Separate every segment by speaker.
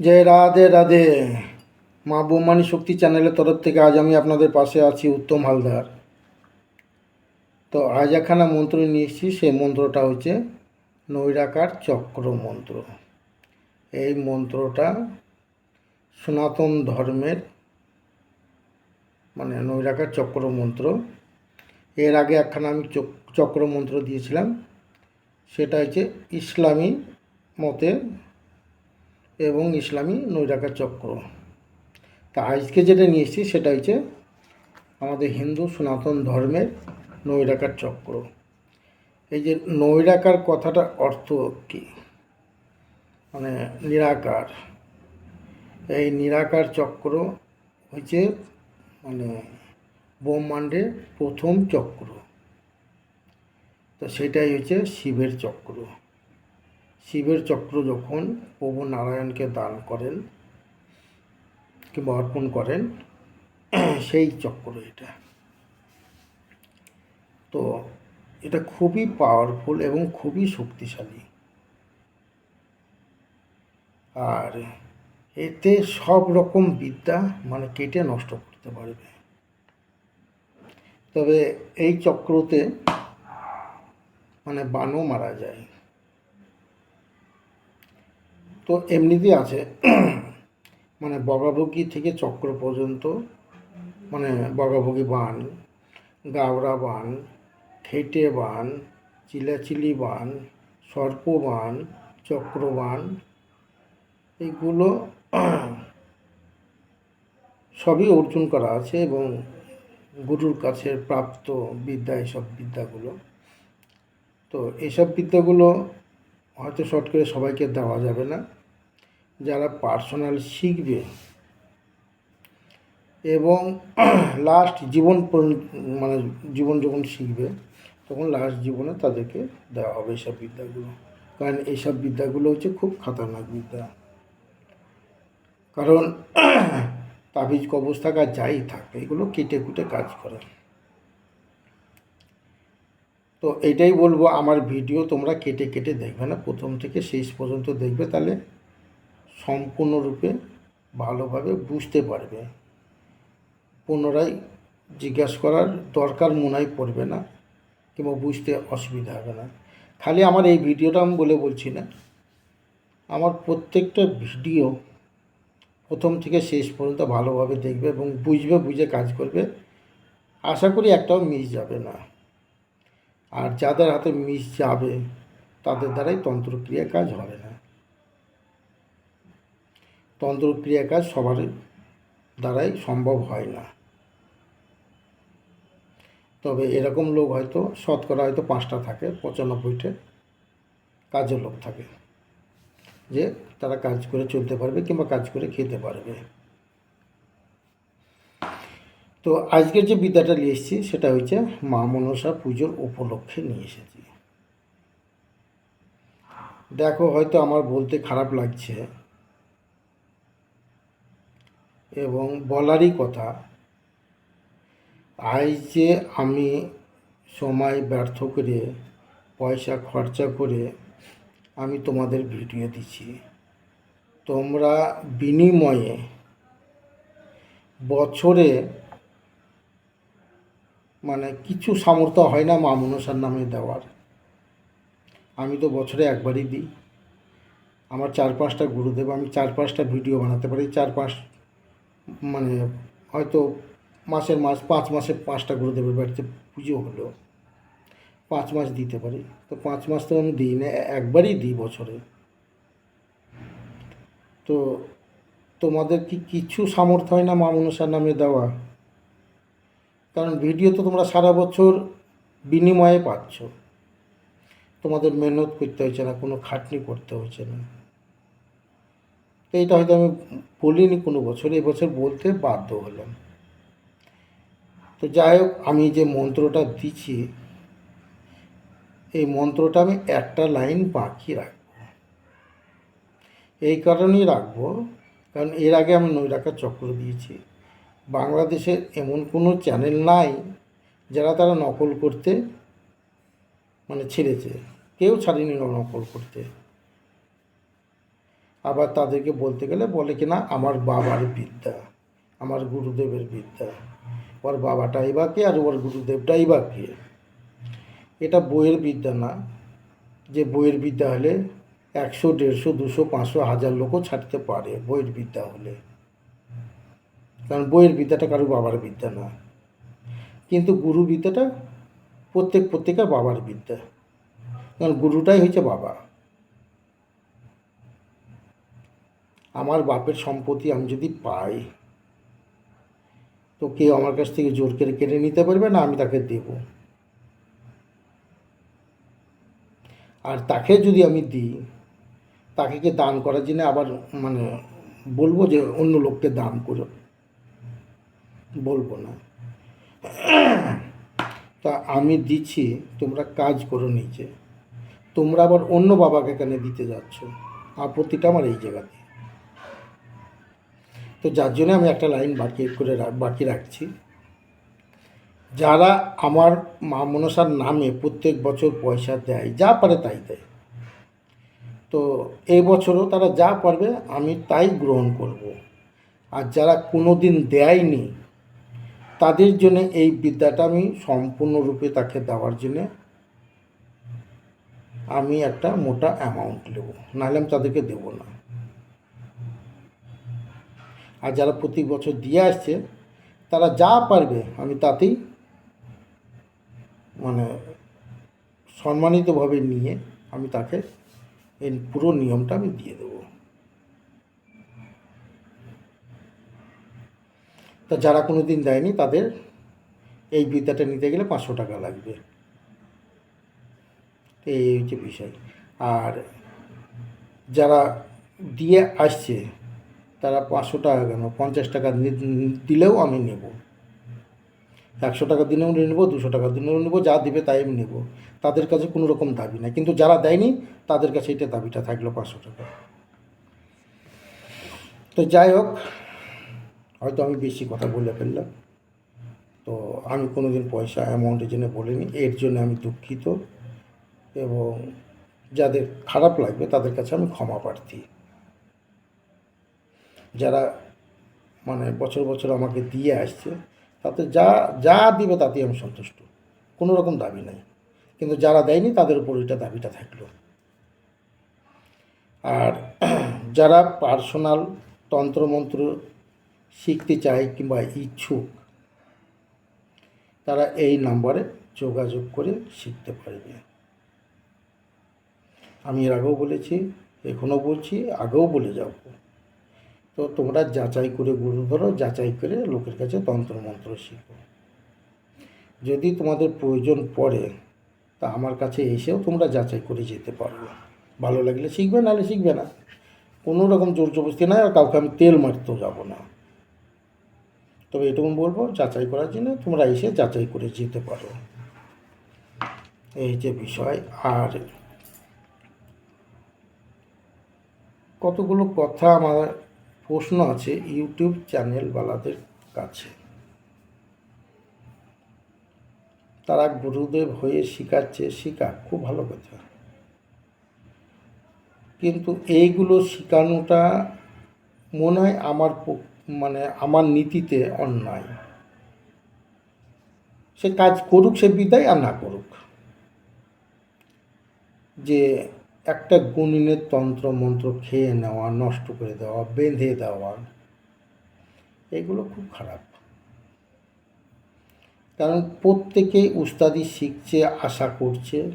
Speaker 1: জয় রাধে রাধে। মা বৌমানি শক্তি চ্যানেলের তরফ থেকে আজ আমি আপনাদের পাশে আছি উত্তম হালদার। তো আজ একখানা মন্ত্র নিয়ে এসেছি, সেই মন্ত্রটা হচ্ছে নৈরাকার চক্র মন্ত্র। এই মন্ত্রটা সনাতন ধর্মের মানে নৈরাকার চক্র মন্ত্র। এর আগে একখানা আমি চক- চক্র মন্ত্র দিয়েছিলাম, সেটা হচ্ছে ইসলামী মতে এবং ইসলামী নৈরাকার চক্র। তা আজকে যেটা নিয়ে এসেছি সেটা হচ্ছে আমাদের হিন্দু সনাতন ধর্মের নৈরাকার চক্র। এই যে নৈরাকার কথাটা অর্থ কি? মানে নিরাকার। এই নিরাকার চক্র হচ্ছে মানে ব্রহ্মাণ্ডের প্রথম চক্র। তো সেটাই হচ্ছে শিবের চক্র। শিবের চক্র যখন প্রভু নারায়ণকে দান করেন কিংবা অর্পণ করেন, সেই চক্র এটা। তো এটা খুবই পাওয়ারফুল এবং খুবই শক্তিশালী। আর এতে সব রকম বিদ্যা মানে কেটে নষ্ট করতে পারবে। তবে এই চক্রতে মানে বানও মারা যায়। তো এমনিতেই আছে। মানে বগাবগি থেকে চক্র পর্যন্ত মানে বগাবগি বান গাওড়া বান, খেটে বান, চিলাচিলি বান, সর্প বান, চক্র বান এইগুলো সবই অর্জন করা আছে এবং গুরুর কাছে প্রাপ্ত বিদ্যা এইসব বিদ্যাগুলো। তো এইসব বিদ্যাগুলো হয়তো শর্ট করে সবাইকে দেওয়া যাবে না। যারা পার্সোনাল শিখবে এবং লাস্ট জীবন মানে জীবন যখন শিখবে, তখন লাস্ট জীবনে তাদেরকে দেওয়া হবে এইসব বিদ্যাগুলো। কারণ এইসব বিদ্যাগুলো হচ্ছে খুব খতরনাক বিদ্যা। কারণ তাবিজ থাকা যাই থাকে, এগুলো কেটে কুটে কাজ করে। তো এটাই বলব, আমার ভিডিও তোমরা কেটে কেটে দেখবে না। প্রথম থেকে শেষ পর্যন্ত দেখবে, তাহলে সম্পূর্ণরূপে ভালোভাবে বুঝতে পারবে। পুনরায় জিজ্ঞাসা করার দরকার মনে পড়বে না, কিংবা বুঝতে অসুবিধা হবে না। খালি আমার এই ভিডিওটা আমি বলে বলছি না, আমার প্রত্যেকটা ভিডিও প্রথম থেকে শেষ পর্যন্ত ভালোভাবে দেখবে এবং বুঝবে, বুঝে কাজ করবে। আশা করি একটাও মিস যাবে না। আর যাদের হাতে মিস যাবে, তাদের দ্বারাই তন্ত্রক্রিয়া কাজ হবে না। তন্ত্রক্রিয়া কাজ সবার দ্বারাই সম্ভব হয় না। তবে এরকম লোক হয়তো, শতকরা হয়তো পাঁচটা থাকে, পঁচানব্বইটে কাজের লোক থাকে, যে তারা কাজ করে চলতে পারবে কিংবা কাজ করে খেতে পারবে। তো আজকের যে বিদ্যাটা নিয়ে এসেছি, সেটা হচ্ছে মা মনসা পুজোর উপলক্ষে নিয়ে এসেছি। দেখো, হয়তো আমার বলতে খারাপ লাগছে। এবং বলারই কথা, আজ যে আমি সময় ব্যর্থ করে, পয়সা খরচা করে আমি তোমাদের ভিডিও দিচ্ছি। তোমরা বিনিময়ে বছরে মানে কিছু সামর্থ্য হয় না মা মনসার নামে দেওয়ার। আমি তো বছরে একবারই দিই। আমার চার পাঁচটা গুরুদেব, আমি চার পাঁচটা ভিডিও বানাতে পারি। চার পাঁচ মানে হয়তো মাসের মাস, পাঁচ মাসে পাঁচটা গুরুদেবের বাড়িতে পুজো হলো। পাঁচ মাস দিতে পারি। তো পাঁচ মাস তো আমি দিই না, একবারই দিই বছরে। তো তোমাদের কি কিছু সামর্থ্য হয় না মা মনসার নামে দেওয়া? কারণ ভিডিও তো তোমরা সারা বছর বিনিময়ে পাচ্ছ। তোমাদের মেহনত করতে হচ্ছে না, কোনো খাটনি করতে হচ্ছে না। তো এটা হয়তো আমি বলিনি কোনো বছর এই বছর বলতে বাধ্য হলাম। তো যাই হোক, আমি যে মন্ত্রটা দিচ্ছি, এই মন্ত্রটা আমি একটা লাইন বাকি রাখব। এই কারণেই রাখব, কারণ এর আগে আমি নৈরাকার চক্র দিয়েছি। বাংলাদেশের এমন কোনো চ্যানেল নাই যারা তারা নকল করতে মানে ছেড়েছে। কেউ ছাড়েনি নকল করতে। আবার তাদেরকে বলতে গেলে বলে কি না, আমার বাবার বিদ্যা, আমার গুরুদেবের বিদ্যা। ওর বাবাটাই বা কে আর ওর গুরুদেবটাই বা কে? এটা বইয়ের বিদ্যা না। যে বইয়ের বিদ্যা হলে একশো, দেড়শো, দুশো, পাঁচশো, হাজার লোকও ছাড়তে পারে বইয়ের বিদ্যা হলে। কারণ বইয়ের বিদ্যাটা কারও বাবার বিদ্যা না। কিন্তু গুরু বিদ্যাটা প্রত্যেক প্রত্যেকের বাবার বিদ্যা। কারণ গুরুটাই হচ্ছে বাবা। আমার বাপের সম্পত্তি আমি যদি পাই, তো কেউ আমার কাছ থেকে জোর করে কেড়ে নিতে পারবে না, আমি তাকে দেব। আর তাকে যদি আমি দিই, তাকে কি দান করার জন্য আবার মানে বলব যে অন্য লোককে দান করো? বলব না। তা আমি দিচ্ছি, তোমরা কাজ করো নিচে। তোমরা আবার অন্য বাবাকে কেন দিতে যাচ্ছ? আপত্তিটা আমার এই জায়গাতে। তো যার জন্য আমি একটা লাইন বাকি করে বাকি রাখছি। যারা আমার মা মনসার নামে প্রত্যেক বছর পয়সা দেয়, যা পারে তাই দেয়। তো এই বছরও তারা যা পারবে, আমি তাই গ্রহণ করব। আর যারা কোনো দিন দেয়নি তাদের জন্য এই বিদ্যাটা আমি সম্পূর্ণরূপে তাকে দেওয়ার জন্য আমি একটা মোটা অ্যামাউন্ট নেব। নাহলে আমি তাদেরকে দেবো না। আর যারা প্রতি বছর দিয়ে আসছে, তারা যা পারবে, আমি তাতেই মানে সম্মানিতভাবে নিয়ে আমি তাকে এই পুরো নিয়মটা আমি দিয়ে দেবো। তা যারা কোনো দিন দেয়নি তাদের এই বিদ্যাটা নিতে গেলে পাঁচশো টাকা লাগবে। এই হচ্ছে বিষয়। আর যারা দিয়ে আসছে, তারা পাঁচশো টাকা কেন? পঞ্চাশ টাকা দিলেও আমি নেব। একশো টাকা দিনেও নেব, দুশো টাকা দিনেও নেব, যা দিবে তাই আমি নেব। তাদের কাছে কোনো রকম দাবি না কিন্তু যারা দেয়নি, তাদের কাছে এটা দাবিটা থাকল পাঁচশো টাকা। তো যাই হোক হয়তো আমি বেশি কথা বলে ফেললাম। তো আমি কোনো দিন পয়সা অ্যামাউন্টের জন্য বলিনি। এর জন্য আমি দুঃখিত এবং যাদের খারাপ লাগবে তাদের কাছে আমি ক্ষমা প্রার্থী। যারা মানে বছর বছর আমাকে দিয়ে আসছে, তাতে যা যা দিবে তাতেই আমি সন্তুষ্ট। কোনো রকম দাবি নাই। কিন্তু যারা দেয়নি তাদের উপর এটা দাবিটা থাকল। আর যারা পার্সোনাল তন্ত্রমন্ত্র শিখতে চায় কিংবা ইচ্ছুক, তারা এই নাম্বারে যোগাযোগ করে শিখতে পারবে। আমি এর আগেও বলেছি, এখনও বলছি, আগেও বলে যাব। তো তোমরা যাচাই করে গুরু ধরো, যাচাই করে লোকের কাছে তন্ত্রমন্ত্র শিখো। যদি তোমাদের প্রয়োজন পড়ে, তা আমার কাছে এসেও তোমরা যাচাই করে যেতে পারবে ভালো লাগলে শিখবে, নাহলে শিখবে না। কোনো রকম জোর জবস্তি নাই আর কাউকে আমি তেল মারতেও যাব না। তবে এটুকু বলব, যাচাই করার জন্য তোমরা এসে যাচাই করে যেতে পারো। এই যে বিষয়, আর কতগুলো কথা আমার প্রশ্ন আছে ইউটিউব চ্যানেলওয়ালাদের কাছে। তারা গুরুদেব হয়ে শিখাচ্ছে শিখা খুব ভালো কথা। কিন্তু এইগুলো শেখানোটা মনে হয় আমার পক- মানে আমার নীতিতে অন্যায়। সে কাজ করুক, সে বিদায় আর না করুক। যে একটা গুণিনের তন্ত্র মন্ত্র খেয়ে নেওয়া, নষ্ট করে দেওয়া, বেঁধে দেওয়া, এগুলো খুব খারাপ। কারণ প্রত্যেকেই উস্তাদি শিখছে, আশা করছে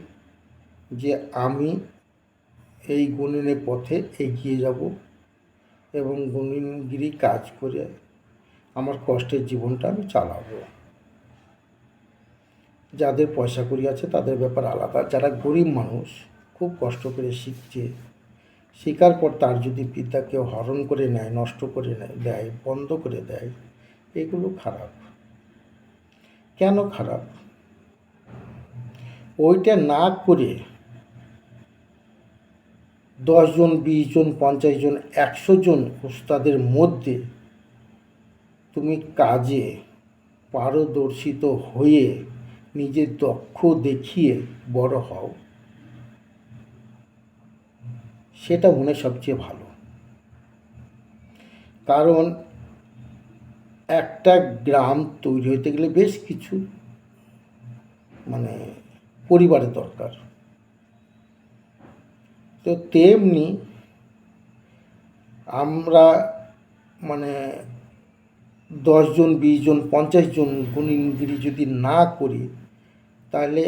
Speaker 1: যে আমি এই গুণিনের পথে এগিয়ে যাব। এবং গুণিনগিরি কাজ করে আমার কষ্টের জীবনটা আমি চালাবো। যাদের পয়সা করি আছে, তাদের ব্যাপার আলাদা। যারা গরিব মানুষ, খুব কষ্ট করে শিখছে শেখার পর তার যদি বিদ্যা কেউ হরণ করে নেয়, নষ্ট করে নেয়, দেয়, বন্ধ করে দেয়, এগুলো খারাপ। কেন খারাপ? ওইটা না করে দশজন বিশ জন পঞ্চাশ জন একশো জন উস্তাদের মধ্যে তুমি কাজে পারদর্শিত হয়ে নিজের দক্ষ দেখিয়ে বড় হও। সেটা মনে সবচেয়ে ভালো। কারণ একটা গ্রাম তৈরি হতে গেলে বেশ কিছু মানে পরিবারের দরকার। তো তেমনি আমরা মানে দশজন বিশ জন পঞ্চাশ জন গুণিনগিরি যদি না করি, তাহলে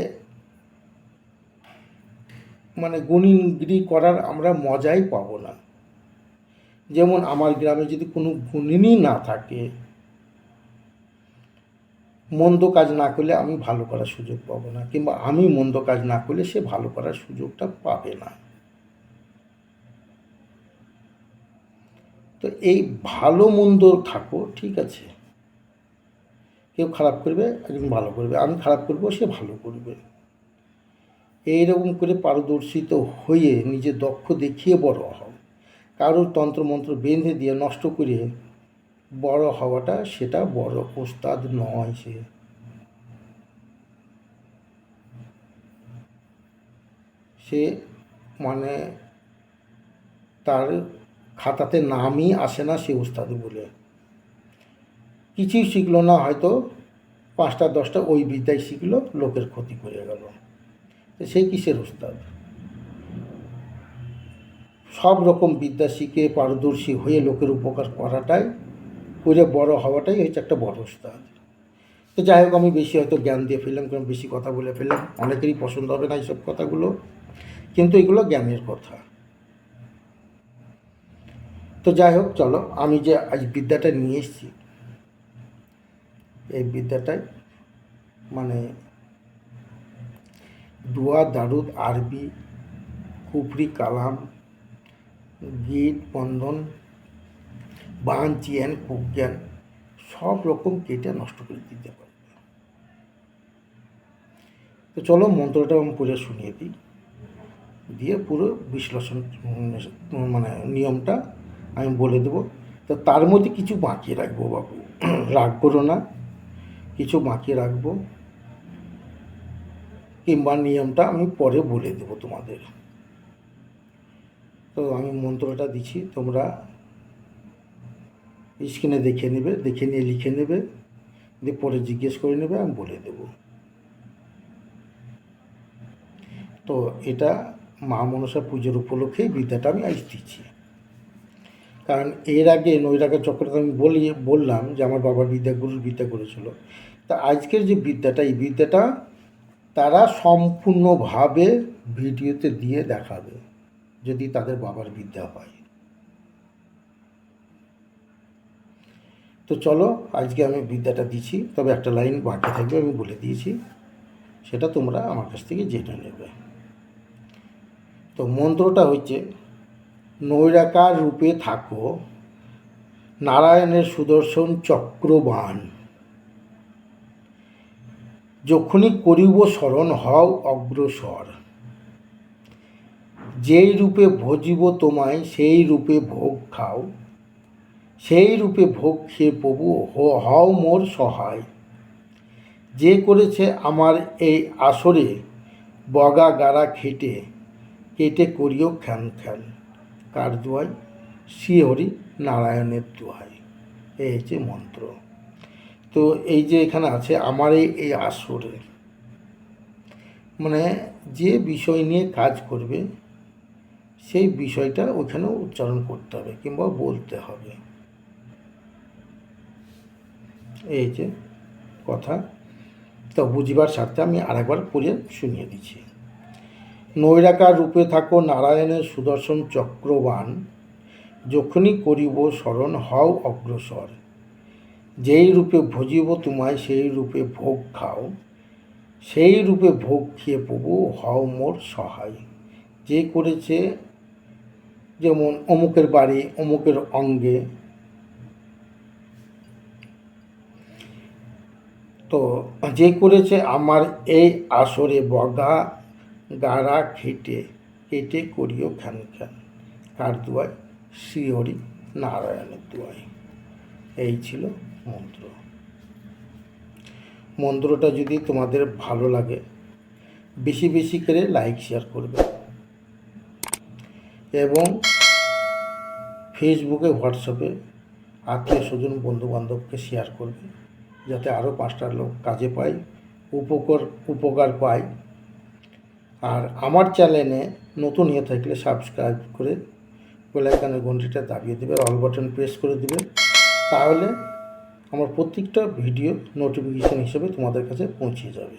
Speaker 1: মানে গুণিনগিরি করার আমরা মজাই পাবো না। যেমন আমার গ্রামে যদি কোনো গুণিনই না থাকে, মন্দ কাজ না করলে আমি ভালো করার সুযোগ পাবো না, কিংবা আমি মন্দ কাজ না করলে সে ভালো করার সুযোগটা পাবে না। তো এই ভালো মন্দ থাকো, ঠিক আছে। কেউ খারাপ করবে, একজন ভালো করবে। আমি খারাপ করব, সে ভালো করবে। এইরকম করে পারদর্শিত হয়ে নিজে দক্ষ দেখিয়ে বড় হও। কারোর তন্ত্রমন্ত্র বেঁধে দিয়ে নষ্ট করে বড় হওয়াটা, সেটা বড় ওস্তাদ নয় সে। সে মানে তার খাতাতে নামই আসে না সে উস্তাদ বলে। কিছুই শিখলো না, হয়তো পাঁচটা, দশটা ওই বিদ্যায় শিখলো, লোকের ক্ষতি করে গেল। সেই কিসের উস্তাদ? সব রকম বিদ্যা শিখে, পারদর্শী হয়ে লোকের উপকার করাটাই, করে বড় হওয়াটাই হচ্ছে একটা বড় উস্তাদ। তো যাই হোক, আমি বেশি হয়তো জ্ঞান দিয়ে ফেললাম কারণ বেশি কথা বলে ফেললাম, অনেকেরই পছন্দ হবে না এইসব কথাগুলো, কিন্তু এগুলো জ্ঞানের কথা। তো যাই হোক, চলো, আমি যে আজ বিদ্যাটা নিয়ে এসেছি, এই বিদ্যাটায় মানে দুয়া, দারুদ, আরবি, কুফরি, কালাম, গীত, বন্ধন, বান, চিয়ান কুজ্ঞান সব রকম কেটে নষ্ট করে দিতে পারবে তো চলো, মন্ত্রটা আমি পড়ে শুনিয়ে দিই, দিয়ে পুরো বিশ্লেষণ মানে নিয়মটা আমি বলে দেবো। তো তার মধ্যে কিছু বাঁকিয়ে রাখব বাবু। রাগ করো না। কিছু বাঁকিয়ে রাখব। কিংবা নিয়মটা আমি পরে বলে দেবো তোমাদের। তো আমি মন্ত্রটা দিচ্ছি, তোমরা স্ক্রিনে দেখে নেবে, দেখে নিয়ে লিখে নেবে, দিয়ে পরে জিজ্ঞেস করে নেবে, আমি বলে দেব। তো এটা মা মনসা পুজোর উপলক্ষেই বিদ্যাটা আমি আজ দিচ্ছি। কারণ এর আগে নৈরাগা চক্রতে আমি বলি, বললাম যে আমার বাবার বিদ্যা গুরুর বিদ্যা করেছিল। তা আজকের যে বিদ্যাটা, এই বিদ্যাটা তারা সম্পূর্ণভাবে ভিডিওতে দিয়ে দেখাবে যদি তাদের বাবার বিদ্যা হয়। তো চলো, আজকে আমি বিদ্যাটা দিচ্ছি, তবে একটা লাইন বাকি থাকবে, আমি বলে দিয়েছি। সেটা তোমরা আমার কাছ থেকে জেনে নেবে। তো মন্ত্রটা হচ্ছে নৈরাকার রূপে থাকো। নারায়ণের সুদর্শন চক্রবান যখনই করিব স্মরণ হও অগ্রসর। যেই রূপে ভজিব তোমায়, সেই রূপে ভোগ খাও। সেই রূপে ভোগ খেয়ে প্রভু হও মোর সহায়। যে করেছে আমার এই আসরে, বগা গাড়া খেটে কেটে করিও খ্যান খ্যান। কার দোয়াই শ্রীহরি নারায়ণের দোহাই। এই হচ্ছে মন্ত্র। তো এই যে এখানে আছে আমার এই আসরে। মানে যে বিষয় নিয়ে কাজ করবে, সেই বিষয়টা ওখানে উচ্চারণ করতে হবে কিংবা বলতে হবে। এই যে কথা। তো বুঝিবার স্বার্থে আমি আরেকবার পড়ে শুনিয়ে দিচ্ছি। নৈরাকার রূপে থাকো নারায়ণের সুদর্শন চক্রবান যখনই করিব স্মরণ হও অগ্রসর। যেই রূপে ভজিব তোমায়, সেই রূপে ভোগ খাও। সেই রূপে ভোগ খেয়ে প্রভু, হও মোর সহায়। যে করেছে যেমন অমুকের বাড়ি, অমুকের অঙ্গে। তো যে করেছে আমার এই আসরে বগা গাড়া খেটে কেটে করিও খান খান কার দুয়ায়? শ্রীহরি নারায়ণের দুয়ায়। এই ছিল মন্ত্র। মন্ত্রটা যদি তোমাদের ভালো লাগে, বেশি বেশি করে লাইক, শেয়ার করবে। এবং ফেসবুকে, হোয়াটসঅ্যাপে আত্মীয় স্বজন বন্ধু বান্ধবকে শেয়ার করবে, যাতে আরও পাঁচটা লোক কাজে পায়, উপকার উপকার পায়। আর আমার চ্যানেলে নতুন হয়ে থাকলে সাবস্ক্রাইব করে বেলাইকানের ঘন্টিটা দাবিয়ে দেবে অল বাটন প্রেস করে দেবে। তাহলে আমার প্রত্যেকটা ভিডিও নোটিফিকেশান হিসেবে তোমাদের কাছে পৌঁছে যাবে।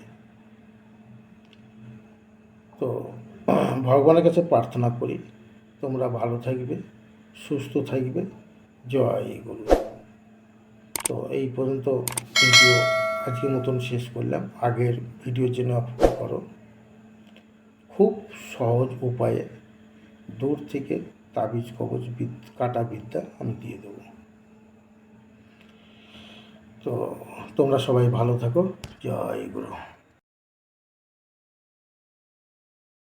Speaker 1: তো ভগবানের কাছে প্রার্থনা করি, তোমরা ভালো থাকবে, সুস্থ থাকবে। জয় গুরু। তো এই পর্যন্ত ভিডিও আজকের মতন শেষ করলাম। আগের ভিডিওর জন্য অপেক্ষা করো। খুব সহজ উপায়ে দূর থেকে তাবিজ কবজ বিদ, কাটা বিদ্যা আমি দিয়ে দেব। তো তোমরা সবাই ভালো থাকো। জয় গুরু।